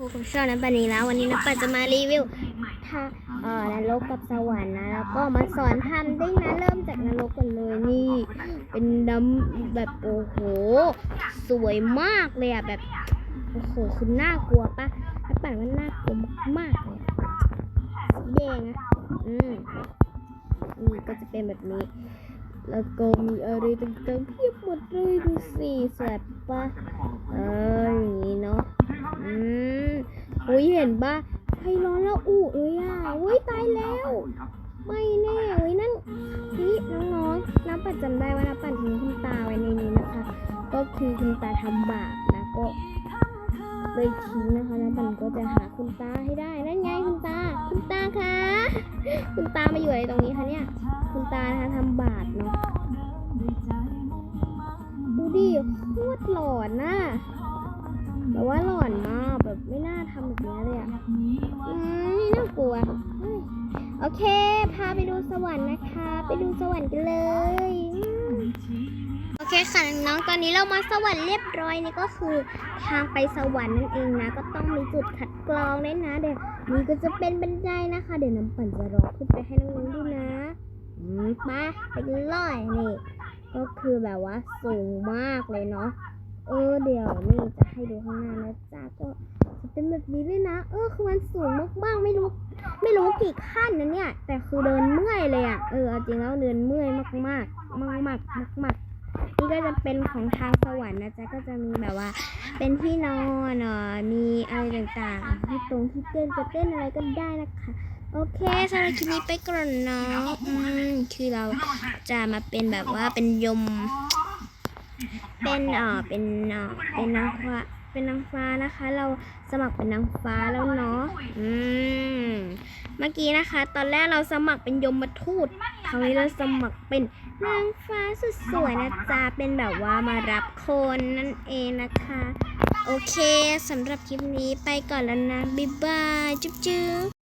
ผมชอบนะปันนี้แล้ววันนี้นะปันจะมารีวิวถ้าเอ่อนรกกับสวรรค์นะแล้วก็มาสอนทำได้นะเริ่มจากนรกก่อนเลยนี่ เป็นดำแบบโอ้โห สวยมากเลยอะแบบโอ้โหคือน่ากลัวปะแล้วปันว่าน่ากลัวมากเลยอะสีแดงอะอืมนี่ก็จะเป็นแบบนี้ แล้วก็มีอะไรต่างๆเพียบหมดเลยดูสิแสบปะเอออย่างนี้เนาะอืม อุ้ยเห็นปะไฟร้อนแล้วอุเลยอะอุ้ยตายแล้ว ไม่แน่เว้ยนั่นนี่น้องๆน้ำปัดจำได้ว่าน้ำปัดทิ้งคุณตาไว้ในนี้นะคะ ก็คือคุณตาทำบาปนะก็เลยทิ้งนะคะน้ำปัดก็จะหาคุณตาให้ได้นั่นไงคุณตา คุณตาคะคุณตามาอยู่อะไรตรงนี้คะเนี่ย คุณตานะคะทำบาปเนาะดูดิโคตรหลอนน่ะ แบบว่าหลอนมากแบบไม่น่าทำแบบนี้เลยอะอืมน่ากลัว โอเค พาไปดูสวรรค์นะคะ ไปดูสวรรค์กันเลย โอเคค่ะน้องๆตอนนี้เรามาสวรรค์เรียบร้อยนี่ก็คือทางไปสวรรค์นั่นเองนะ ก็ต้องมีจุดคัดกรองด้วยนะเดี๋ยวนี่ก็จะเป็นบันไดนะคะ เดี๋ยวน้ำปั่นจะรอขึ้นไปให้น้องๆดูนะอืมไปไปกันเลยนี่ก็คือแบบว่าสูงมากเลยเนาะ เออเดี๋ยวนี่จะให้ดูข้างหน้านะจ๊ะก็จะเป็นแบบนี้เลยนะ เออคือมันสูงมากๆไม่รู้ ไม่รู้กี่ขั้นนะเนี่ย แต่คือเดินเมื่อยเลยอะ่ะเออจริงแล้วเดินเมื่อยมากๆ มากมากมากมากมากๆนี่ก็จะเป็นของทางสวรรค์นะจ๊ะก็จะมีแบบว่า เป็นที่นอนเอ่อมีอะไรต่างๆที่ตรงที่เต้นจะเต้นอะไรก็ได้นะคะโอเคสำหรับคลิปนี้ไปก่อนเนาะอืมคือเราจะมาเป็นแบบว่าเป็นยม เป็นเอ่อเป็นเอ่อเป็นนางฟ้าเป็นนางฟ้านะคะ เราสมัครเป็นนางฟ้าแล้วเนาะอืมเมื่อกี้นะคะ ตอนแรกเราสมัครเป็นยมทูตคราวนี้เราสมัครเป็นนางฟ้าสุดสวยนะจ๊ะเป็นแบบว่ามารับคนนั่นเองนะคะ โอเคสำหรับคลิปนี้ไปก่อนแล้วนะ บ๊ายบาย จุ๊บจุ๊บ